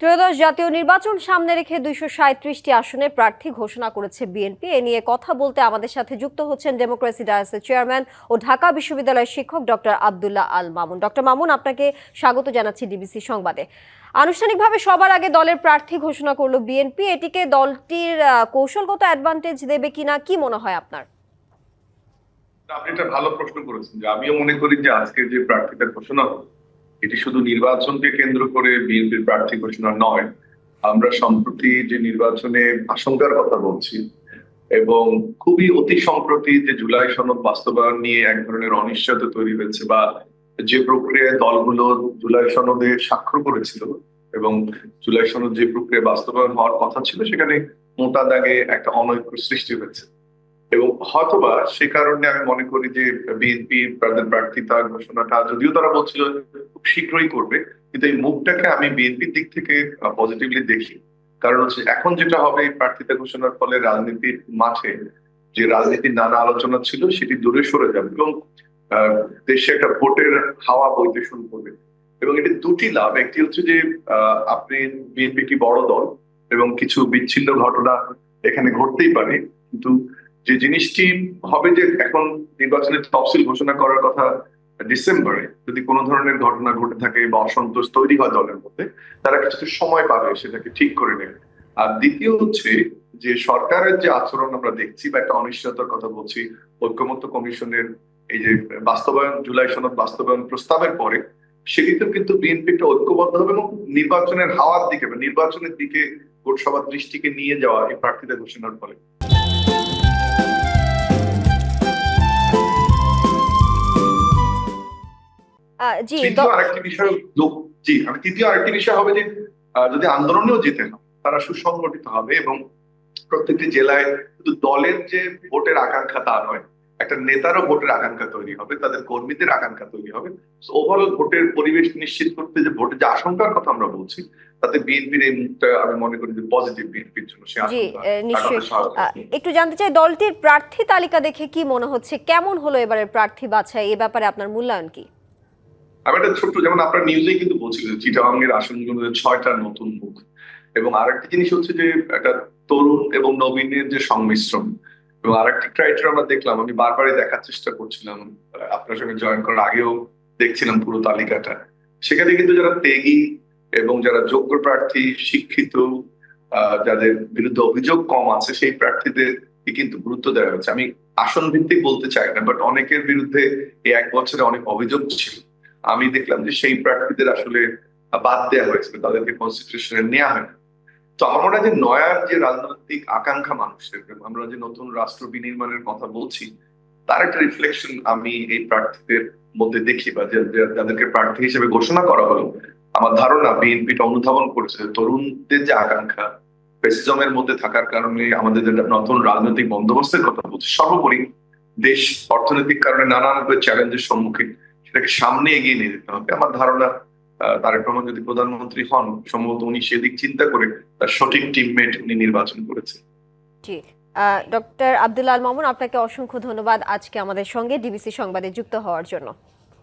ত্রয়োদশ জাতীয় নির্বাচন সামনে রেখে দুইশো সাঁত্রিশটি আসনে প্রার্থী ঘোষণা করেছে বিএনপি। এ নিয়ে কথা বলতে আমাদের সাথে যুক্ত হচ্ছেন ডেমোক্রেসি ডায়াসের চেয়ারম্যান ও ঢাকা বিশ্ববিদ্যালয়ের শিক্ষক ডক্টর আবদুল্লাহ আল মামুন। ডক্টর মামুন, আপনাকে স্বাগত জানাচ্ছি ডিবিসি সংবাদে। আনুষ্ঠানিকভাবে সবার আগে দলের প্রার্থী ঘোষণা করল বিএনপি। এটিকে দলটির কৌশলগত অ্যাডভান্টেজ দেবে কিনা, কি মনে হয় আপনার? আপনি একটা ভালো প্রশ্ন করেছেন যে আমিও মনে করি যে আজকে যে প্রার্থীদের ঘোষণা হলো এটি শুধু নির্বাচনকে কেন্দ্র করে বিএনপির প্রার্থী ঘোষণা নয়, আমরা সম্প্রতি যে নির্বাচনে আশঙ্কার কথা বলছি এবং খুবই অতি সম্প্রতি যে জুলাই সনদ বাস্তবায়ন নিয়ে এক ধরনের অনিশ্চয়তা তৈরি হয়েছে বা যে প্রক্রিয়ায় দলগুলো জুলাই সনদে স্বাক্ষর করেছিল এবং জুলাই সনদ যে প্রক্রিয়া বাস্তবায়ন হওয়ার কথা ছিল, সেখানে মোটা দাগে একটা অনৈক্য সৃষ্টি হয়েছে। এবং হয়তোবা সে কারণে আমি মনে করি যে বিএনপি তাদের প্রার্থিতা ঘোষণাটা, যদিও তারা বলছিল খুব শীঘ্রই করবে, কিন্তু এই মুভটাকে আমি বিএনপির দিক থেকে পজিটিভলি দেখি। কারণ হচ্ছে এখন যেটা হবে, এই প্রার্থিতা ঘোষণার ফলে রাজনীতির মাঠে যে রাজনীতির নানা আলোচনা ছিল, সেটি দূরে সরে যাবে এবং দেশে একটা ভোটের হাওয়া বইতে শুরু করবে। এবং এটি দুটি লাভ, একটি হচ্ছে যে আপনি বিএনপি একটি বড় দল এবং কিছু বিচ্ছিন্ন ঘটনা এখানে ঘটতেই পারে, কিন্তু যে জিনিসটি হবে যে এখন নির্বাচনের তফসিল ঘোষণা করার কথা ডিসেম্বরে যদি কোনো ধরনের ঘটনা ঘটে থাকে বা অসন্তোষ তৈরি হয় দলের মধ্যে, তারা কিছুটা সময় পাবে সেটাকে ঠিক করে নেবে। আর দ্বিতীয় হচ্ছে যে সরকারের যে আচরণ আমরা দেখছি বা একটা অনিশ্চয়তার কথা বলছি, ঐক্যমত্য কমিশনের এই যে বাস্তবায়ন, জুলাই সনদ বাস্তবায়ন প্রস্তাবের পরে, সেটিতেও কিন্তু বিএনপি একটা ঐক্যবদ্ধ হবে এবং নির্বাচনের হাওয়ার দিকে বা নির্বাচনের দিকে ভোট সবার দৃষ্টিকে নিয়ে যাওয়া এই প্রার্থীদের ঘোষণার ফলে। জি তৃতীয় আরেকটি বিষয় জি আমি তৃতীয় আরেকটি বিষয় হবে যে যদি আন্দোলনেও যেতে হয় তারা সুসংগঠিত হবে এবং প্রত্যেকটি জেলায় শুধু দলের যে ভোটের আকাঙ্ক্ষা তা নয় একটা নেতারও ভোটের আকাঙ্ক্ষা তৈরি হবে তাদের কর্মীদের আকাঙ্ক্ষা তৈরি হবে। ওভারঅল ভোটের পরিবেশ নিশ্চিত করতে যে ভোটের যে আশঙ্কার কথা আমরা বলছি তাতে বিএনপির এই মুখটা আমি মনে করি যে পজিটিভ বিএনপির জন্য সে নিশ্চয়ই। একটু জানতে চাই দলটির প্রার্থী তালিকা দেখে কি মনে হচ্ছে? কেমন হলো এবারের প্রার্থী বাছাই? এ ব্যাপারে আপনার মূল্যায়ন কি? আমি একটা ছোট্ট, যেমন আপনার নিউজে কিন্তু বলছিলেন চিটাগাংয়ের আসনগুলোতে ছয়টা নতুন মুখ। এবং আরেকটি জিনিস হচ্ছে যে একটা তরুণ এবং নবীনের যে সংমিশ্রণ। এবং আরেকটি ক্রাইটেরিয়া আমরা দেখলাম, আমি বারবারই দেখার চেষ্টা করছিলাম, আপনার সঙ্গে জয়েন করার আগেও দেখছিলাম পুরো তালিকাটা। সেখানে কিন্তু যারা ত্যাগী এবং যারা যোগ্য প্রার্থী, শিক্ষিত যাদের বিরুদ্ধে অভিযোগ কম আছে, সেই প্রার্থীদের কিন্তু গুরুত্ব দেওয়া হয়েছে। আমি আসন ভিত্তিক বলতে চাই না বাট অনেকের বিরুদ্ধে এই এক বছরে অনেক অভিযোগ ছিল। আমি দেখলাম যে সেই প্রার্থীদের আসলে বাদ দেওয়া হয়েছিল তাদেরকে কনস্টিটিউশনে নেওয়া হয় না তো আমার যে নয়ার যে রাজনৈতিক আকাঙ্ক্ষা মানুষের আমরা যে নতুন রাষ্ট্র বিনির্মাণের কথা বলছি, তার একটা রিফ্লেকশন আমি এই প্রার্থীদের মধ্যে দেখি বা যাদেরকে প্রার্থী হিসেবে ঘোষণা করা হলো। আমার ধারণা বিএনপিটা অনুধাবন করেছে তরুণদের যে আকাঙ্ক্ষা ফেসিজমের মধ্যে থাকার কারণে আমাদের যে নতুন রাজনৈতিক বন্দোবস্তের কথা বলছি, সর্বোপরি দেশ অর্থনৈতিক কারণে নানানভাবে চ্যালেঞ্জের সম্মুখীন সেটাকে সামনে এগিয়ে নিয়ে যেতে হবে। আমার ধারণা তারেক রহমান যদি প্রধানমন্ত্রী হন, সম্ভবত উনি সেদিক চিন্তা করে তার সঠিক টিমমেট উনি নির্বাচন করেছেন। জি ডক্টর আব্দুল আল মামুন আপনাকে অসংখ্য ধন্যবাদ আজকে আমাদের সঙ্গে ডিবিসি সংবাদে যুক্ত হওয়ার জন্য।